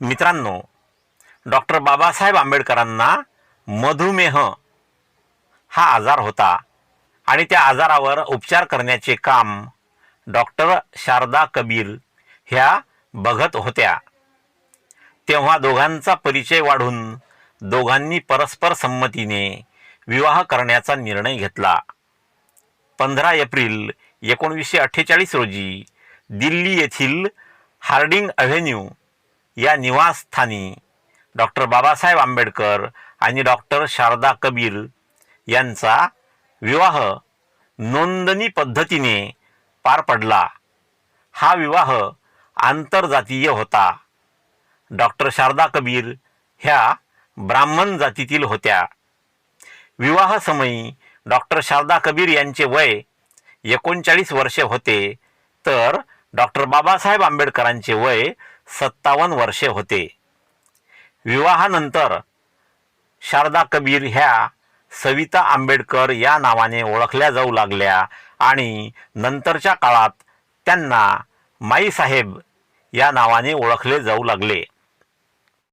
मित्रांनो डॉक्टर बाबासाहेब आंबेडकरांना मधुमेह हा आजार होता आणि त्या आजारावर उपचार करण्याचे काम डॉक्टर शारदा कबीर ह्या बघत होत्या. तेव्हा दोघांचा परिचय वाढून दोघांनी परस्पर संमतीने विवाह करण्याचा निर्णय घेतला. पंधरा एप्रिल एकोणवीसशे अठ्ठेचाळीस रोजी दिल्ली येथील हार्डिंग अव्हेन्यू या निवासस्थानी डॉक्टर बाबासाहेब आंबेडकर आणि डॉक्टर शारदा कबीर यांचा विवाह नोंदणी पद्धतीने पार पडला. हा विवाह आंतरजातीय होता. डॉक्टर शारदा कबीर ह्या ब्राह्मण जातीतील होत्या. विवाहसमयी डॉक्टर शारदा कबीर यांचे वय एकोणचाळीस वर्षे होते. तर डॉक्टर बाबासाहेब आंबेडकरांचे वय सत्तावन्न वर्षे होते. विवाहानंतर शारदा कबीर ह्या सविता आंबेडकर या नावाने ओळखल्या जाऊ लागल्या आणि नंतरच्या काळात त्यांना माईसाहेब या नावाने ओळखले जाऊ लागले.